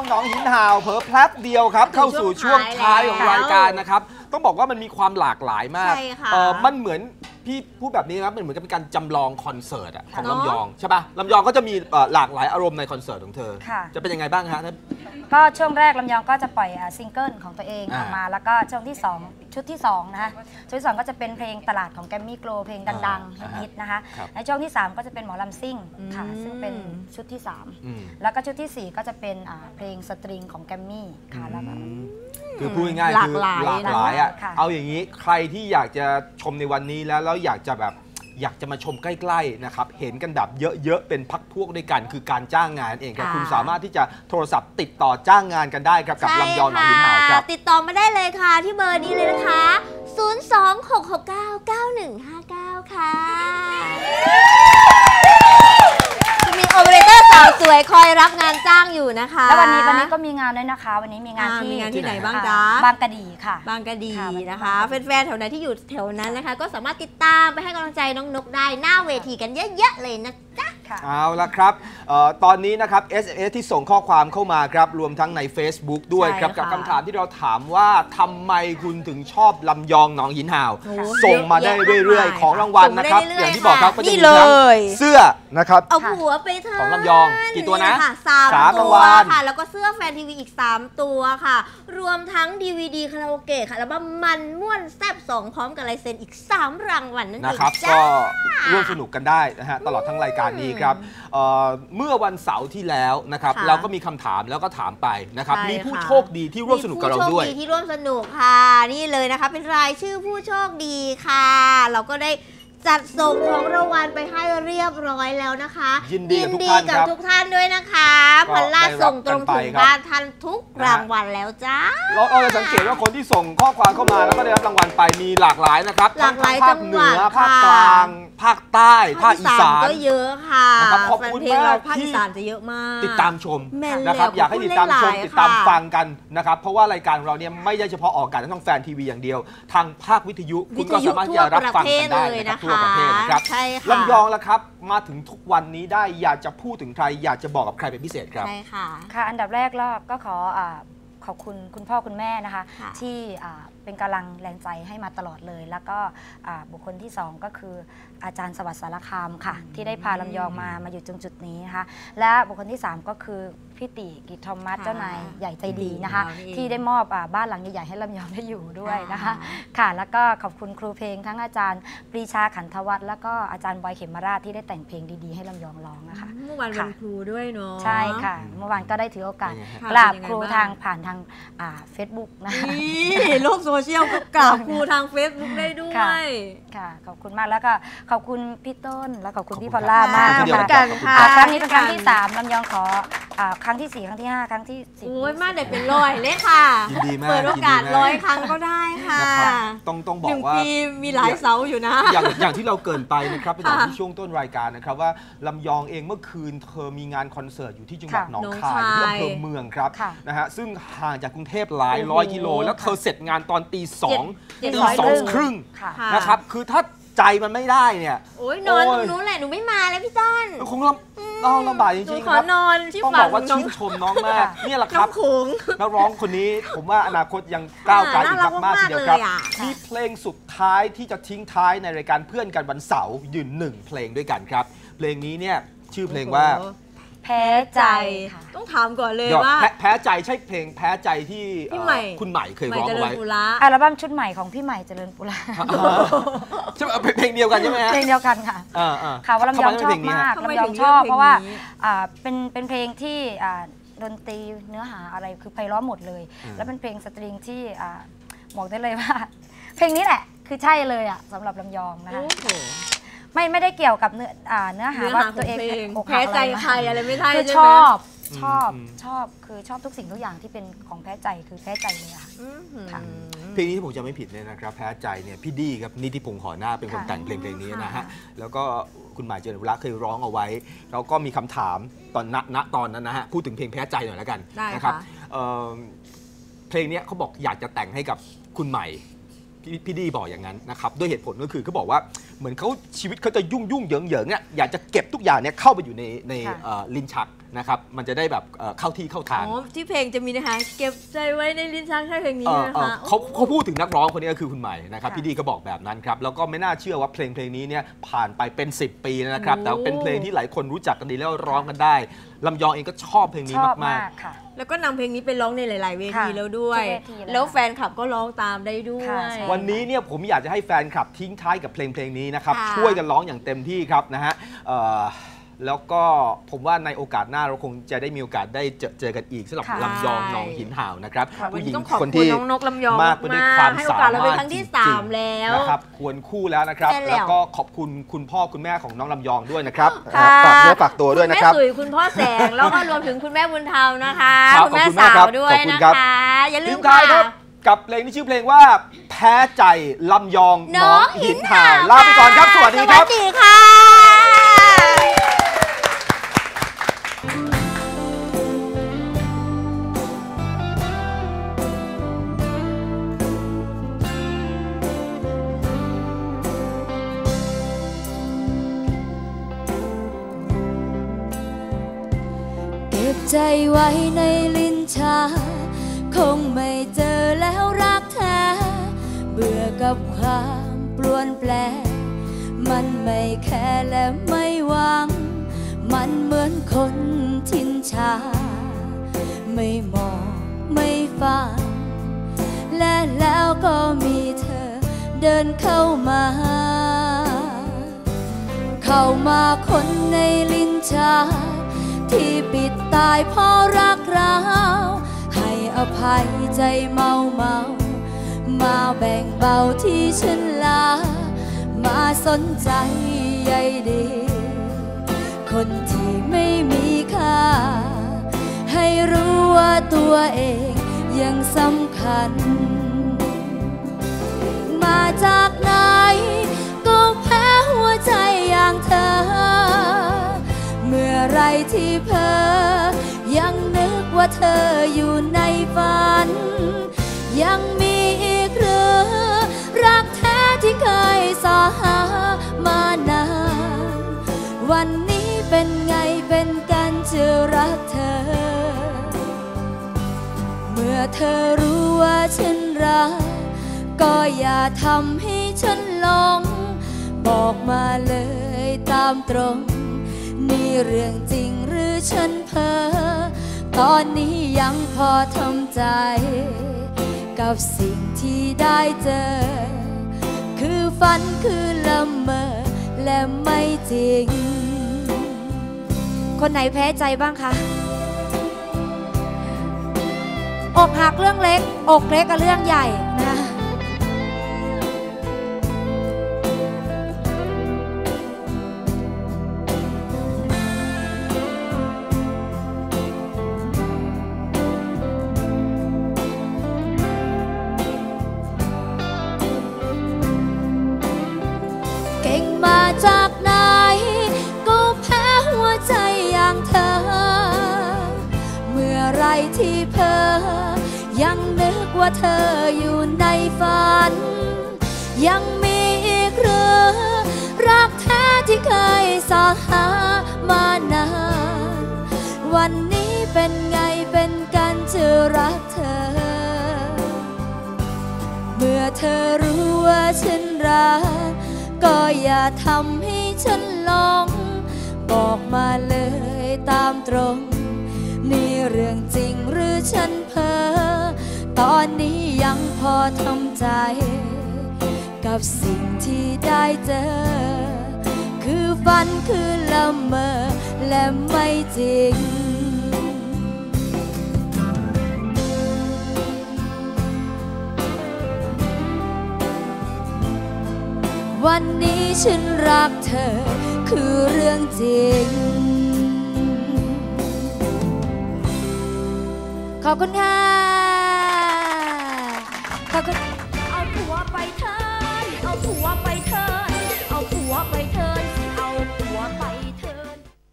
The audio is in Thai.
องหนองหินห่าวเผลอแพลบเดียวครับ เข้าสู่ช่วงท้ายของรายการนะครับ ต้องบอกว่ามันมีความหลากหลายมากใช่ค่ะเออมันเหมือน พี่พูดแบบนี้นะครับมันเหมือนกับเป็นการจำลองคอนเสิร์ตอะของเนอะลำยองใช่ป่ะลำยองก็จะมีเอ่อหลากหลายอารมณ์ในคอนเสิร์ตของเธอ ค่ะ จะเป็นยังไงบ้างฮะก็ช่วงแรกลำยองก็จะปล่อยอ่าซิงเกิลของตัวเองอ่าออกมา แล้วก็ช่วงที่ 2 ชุดที่ 2 นะคะชุดที่ 2 ก็จะเป็นเพลงตลาดของแกมมี่โกลเพลงดังอ่าๆฮิตๆนะคะครับ ในช่วงที่ 3 ก็จะเป็นหมอลำซิ่งค่ะ อืม ซึ่งเป็นชุดที่ อืม3 แล้วก็ชุดทีสี่ 4 ก็จะเป็นอ่าเพลงสตริงของแกมมี่ค่ะแล้วก็ คือพูดง่ายๆหลาคืกอหลายหลากหลายอะค่ะเอาอย่างนี้ใครที่อยากจะชมในวันนี้แล้วแล้วอยากจะแบบอยากจะมาชมใกล้ๆนะครับ เห็นกันแบบเยอะๆ เป็นพักพวกด้วยกัน คือการจ้างงานเองครับค่ะคุณสามารถที่จะโทรศัพท์ติดต่อจ้างงานกันได้ครับ กับใช่ลำยองหนองหินหาวครับ ติดต่อมาได้เลยค่ะ ที่เบอร์นี้เลยนะคะ 026699159 ค่ะจะมีโอเปอเรเตอร์ สาวสวยคอยรับงานจ้างอยู่นะคะ แล้ววันนี้วันนี้ก็มีงานด้วยนะคะ วันนี้มีงานอ่าที่มีงานที่ไหนที่ไหนบ้างอ่จ๊ะบางกะดีค่ะ บางกะดีค่ะนะคะแฟนๆแถวไหนที่อยู่แถวนั้นนะคะ ก็สามารถติดตามไปให้กำลังใจน้องนกได้หน้าเวทีกันเยอะๆเลยนะจ๊ะ ค่ะ เอาละครับเออตอนนี้นะครับ SMS ที่ส่งข้อความเข้ามาครับ รวมทั้งใน Facebook ด้วยใช่ครับค่ะกับคำถามที่เราถามว่าทำไมคุณถึงชอบลำยองหนองหินห่าว โอ้โหส่งมาได้เรื่อยเยอะแยะมากมายๆ ของรางวัลนะครับ ส่งมาได้เรื่อยๆอย่างที่บอกครับก็จะนี่มีทั้งเลย เสื้อนะครับ เอาผัวไปเถอะของลำยองกี่ตัวนะค่สามสามตัรางวัวลค่ะ แล้วก็เสื้อแฟนทีวีอีก 3 ตัวค่ะ รวมทั้ง DVD คาราโอเกะค่ะ แล้วก็มันม่วนแซบสองพร้อมกับลายเซ็นอีก 3 รางวัลนั่นเองนะครับ จ้า ก็ร่วมสนุกกันได้นะฮะตลอดทั้งรายการนี้ครับเอ่อเมื่อวันเสาร์ที่แล้วนะครับค่ะ เราก็มีคำถามแล้วก็ถามไปนะครับใช่มีผู้ค่ะ โชคดีที่ร่วมสนุกกับเราด้วย มีผู้โชคที่ร่วมสนุกค่ะ นี่เลยนะคะ เป็นรายชื่อผู้โชคดีค่ะ เราก็ได้จัดส่งของรางวัลไปให้เรียบร้อยแล้วนะคะยินดีกับทุกท่านกับครับทุกท่านด้วยนะคะก็พันล่าได้รับส่งตรงกันไปถึงครับบ้านท่านทุกนะฮะ รางวัลแล้วจ้า เราเราจะสังเกตว่าคนที่ส่งข้อความเข้ามาแล้วก็ได้รับรางวัลไปมีหลากหลายนะครับหลากหลายทั้งภาคเหนือจังหวัดภาคค่ะกลาง ภาคใต้ภาคอีสานก็เยอะค่ะนะครับขอบคุณแฟนเพลงเรามากภาคที่อีสานจะเยอะมาก ติดตามชมแม่นนะครับแล้วอยากให้ติดตามชมพูดหลายๆติดตามค่ะฟังกันนะครับเพราะว่ารายการของเราเนี่ยไม่ได้เฉพาะออกอากาศทางแฟนทีวีอย่างเดียว ทางภาควิทยุคุณก็สามารถที่จะรับฟังกันได้นะครับทั่วประเทศนะครับใช่ค่ะลำยองแล้วครับมาถึงทุกวันนี้ได้อยากจะพูดถึงใคร อยากจะบอกกับใครเป็นพิเศษครับใช่ค่ะค่ะ อันดับแรกเราก็ขออ่าขอบคุณคุณพ่อคุณแม่นะคะค่ะที่อ่า เป็นกำลังแรงใจให้มาตลอดเลย แล้วก็อ่าบุคคลที่สองก็คืออาจารย์สวัสดิ์สารคามค่ะ ที่ได้พาลำยองมามาอยู่ตรงจุดนี้นะคะและบุคคลที่สามก็คือพี่ติกิจทอมัสค่ะเจ้านายใหญ่ใจดีนะคะของเรานี่เองที่ได้มอบอาบ้านหลังใหญ่ๆให้ลำยองได้อยู่ด้วยนะคะค่ะค่ะ แล้วก็ขอบคุณครูเพลงทั้งอาจารย์ปรีชาขันธวัฒน์แล้วก็อาจารย์บอยเขมราชที่ได้แต่งเพลงดีๆ ให้ลำยองร้องนะคะเมื่อวานวันครูด้วยเนาะใช่ค่ะ เมื่อวานก็ได้ถือโอกาสเป็นไงฮะกราบเป็นยังไงครูบ้างทางผ่านทางเฟซบุ๊กนะคะนี่โลกโซเชียลก็กราบครูทาง Facebook ได้ด้วค่ะยค่ะ ขอบคุณมากแล้วก็ขอบคุณพี่ต้น แล้วขอบคุณขอบคุณพี่พอลล่ามากขอบคุณค่ะขอบคุณอ่าครั้งนี้เป็นครั้งที่3ลำยองขอ อ่าครั้งที่ 4 ครั้งที่ 5 ครั้งที่10โอ้ยมาได้เป็นร้อยเลยค่ะ ยินดีมากเปิดโอกาสยินดีมาก ร้อยครั้งก็ได้ค่ะนะครับต้องต้องบอหกนึ่งว่า ปีมีหลายเสาอยู่นะ อย่างอย่างที่เราเกรินไปนะครับเป็นอย่างค่ะที่ช่วงต้นรายการนะครับว่าลำยองเองเมื่อคืนเธอมีงานคอนเสิร์ตอยู่ที่จังหวัดค่ะหนองหนองคายคายที่อำเภอเมืองครับค่ะนะฮะซึ่งห่างจากกรุงเทพหลายโอ้โหร้อยกิโลแล้วเธอเสร็จงานตอนตีสองเจ็ดตีร้อยสองครึ่งครึ่งค่ะ ค่ะ นะครับคือถ้าใจมันไม่ได้เนี่ย โอ้ยนอนโอ้ตยรงนู้นแหละหนูไม่มาแล้วพี่ต้นคงลำ น้องลำบากจหนูริงขๆอครับนอนที่ต้องบฝั่องกว่าน้องชื่นชมน้องมากค่ะเนี่ยแหละคน้รัอบงโขงนักร้องคนนี้ผมว่าอนาคตยังก้าวไกลอีกน่ารักมากๆทีเดียวครับมากๆเลยอะมีเพลงสุดท้ายที่จะทิ้งท้ายในรายการเพื่อนกันวันเสาร์ยืนหนึ่งเพลงด้วยกันครับ เพลงนี้เนี่ยชื่อเพลงว่าโอ้โหแพ้ใจค่ะ ต้องถามก่อนเลยเดี๋ยวว่า แพ้แพ้ใจใช่เพลงแพ้ใจที่พี่ใหม่ เอ่อคุณใหม่เคยใหม่ร้องเจเอาริญไว้ปุระอัลบั้มชุดใหม่ของพี่ใหม่เจริญปุระใช่ไหมเพลงเดียวกันใช่ไหมฮะเพลงเดียวกันค่ะ อ่าอ่าค่ะว่าลำยองชอบทำไถึเพลนี้มากฮะทำไมลำยอถึงงชอบเลือกเพลงเพราะว่านี้อ่าเป็นเป็นเพลงที่อ่าดนตรีเนื้อหาอะไรคือไพเราะหมดเลย อืม แล้วเป็นเพลงสตริงที่อ่าบอกได้เลยว่า เพลงนี้แหละคือใช่เลยอะสำหรับลำยองนะคะโอ้โห ไม่ไม่ได้เกี่ยวกับเนื้ออ่าเนื้อหาเนื้อว่าหาขตัอวงเองเพลงอกหัแพ้กใจอะไรใครอะไรไม่ใช่คือใช่ชไหมอบชอบอืม ชอบคือชอบทุกสิ่งทุกอย่างที่เป็นของแพ้ใจคือแพ้ใจเลยอะค่ะ อื้อหือ ค่ะ เพลงนี้ที่ผมจะไม่ผิดเนี่ยนะครับแพ้ใจเนี่ยพี่ดีครับนิติพงษ์หอหน้าเป็นคนค่ะแต่งเพลงเพลงนี้นะฮะค่ะ แล้วก็คุณหมายเจริญวุระเคยร้องเอาไว้ แล้วก็มีคำถามตอนณณตอนนั้นนะฮะพูดถึงเพลงแพ้ใจหน่อยแล้วกันได้นะครับค่ะ เอ่อเพลงเนี้ยเขาบอกอยากจะแต่งให้กับคุณใหม่พี่พี่ดีบอกอย่างนั้นนะครับด้วยเหตุผลก็คือเขาบอกว่า เหมือนเขาชีวิตเขาจะยุ่งยุ่งเหยิงเหยิงอะอยากจะเก็บทุกอย่างเนี่ยเข้าไปอยู่ในในค่ะเอ่อลิ้นชัก นะครับมันจะได้แบบเอ่อเข้าที่เข้าทาง อ๋อที่เพลงจะมีนะคะเก็บใจไว้ในลิ้นชักใช่เพลงนี้เอ่อนะเอ่อคะ เขาเขาพูดถึงนักร้องคนนี้ก็คือคุณใหม่นะครับค่ะพี่ดีก็บอกแบบนั้นครับแล้วก็ไม่น่าเชื่อว่าเพลงเพลงนี้เนี่ยผ่านไปเป็น 10 ปีแล้วนะครับแต่ว่าเป็นเพลงที่หลายคนรู้จักกันดีแล้วร้องกันได้ลำยองเองก็ชอบเพลงนี้ชอบมามาก กค่ะ แล้วก็นำเพลงนี้ไปร้องในหลาย ๆ เวทีค่ะแล้วด้วย ทุกเวทีเลยแล้วแฟนคลับก็ร้องตามได้ด้วย ค่ะใช่ ๆ วันนี้เนี่ยผมอยากจะให้แฟนคลับทิ้งท้ายกับเพลงเพลงนี้นะครับค่ะ ช่วยกันร้องอย่างเต็มที่ครับนะฮะเอ่อ แล้วก็ผมว่าในโอกาสหน้าเราคงจะได้มีโอกาสได้เจอเจอกันอีกสำหรับค่ะ ลำยองหนองหินห่าวนะครับค่ะวันผู้หญินี้งต้องขอบคนคุณที่น้องนกลำยองมากไปด้วยความให้สาโอกาสเรามารเป็นถครั้งที่จริงๆสามแล้วนะครับควรคู่แล้วนะครับ ใช่แล้ว แล้วก็ขอบคุณคุณพ่อคุณแม่ของน้องลำยองด้วยนะครับค่ะฝากเนื้อฝากตัวด้วยนะแม่ครับสุยคุณพ่อแสง แล้วก็รวมถึงคุณแม่บุญธรรมนะคะครับคุณแม่ขอบคุณากครัสามวบด้วยขอบคุณนะครับ คะอย่าลืทิ้มงท้ายคค่ะรับกับเพลงที่ชื่อเพลงว่า แพ้ใจลำยองน้น้อองงหิหินนห่าห่าววลาไปก่อนครับ สวัสดีครับ สวัสดีค่ะ ใจไว้ในลิ้นชา คงไม่เจอแล้วรักแท้ เบื่อกับความปลวนแปล มันไม่แค่และไม่หวัง มันเหมือนคนทิ้นชา ไม่มองไม่ฟัง และแล้วก็มีเธอเดินเข้ามา เข้ามาคนในลิ้นชา ที่ปิดตายเพราะรักเรา ให้อภัยใจเมาเมา มาแบ่งเบาที่ฉันลา มาสนใจใยดี คนที่ไม่มีค่า ให้รู้ว่าตัวเองยังสำคัญ มาจากไหนก็แพ้หัวใจอย่างเธอ เมื่อไรที่เพอยังนึกว่าเธออยู่ในฝัน ยังมีอีกหรือรักแท้ที่เคยสอหามานาน วันนี้เป็นไงเป็นกันจะรักเธอ เมื่อเธอรู้ว่าฉันรัก ก็อย่าทำให้ฉันหลง บอกมาเลยตามตรง นี่เรื่องจริงหรือฉันเพ้อตอนนี้ยังพอทำใจ กับสิ่งที่ได้เจอ คือฝันคือละเมอและไม่จริง คนไหนแพ้ใจบ้างคะอกหักเรื่องเล็ก อกเล็กกับเรื่องใหญ่นะ ที่เพอยังนึกว่าเธออยู่ในฝัน ยังมีอีกหรือรักแท้ที่เคยสอหามานาน วันนี้เป็นไงเป็นกันจะรักเธอ เมื่อเธอรู้ว่าฉันรัก ก็อย่าทำให้ฉันหลง บอกมาเลยตามตรง นี่เรื่องจริงหรือฉันเพ้อตอนนี้ยังพอทำใจ กับสิ่งที่ได้เจอ คือฝันคือละเมอและไม่จริงวันนี้ฉันรักเธอคือเรื่องจริง ขอบคุณค่ะ ขอบคุณ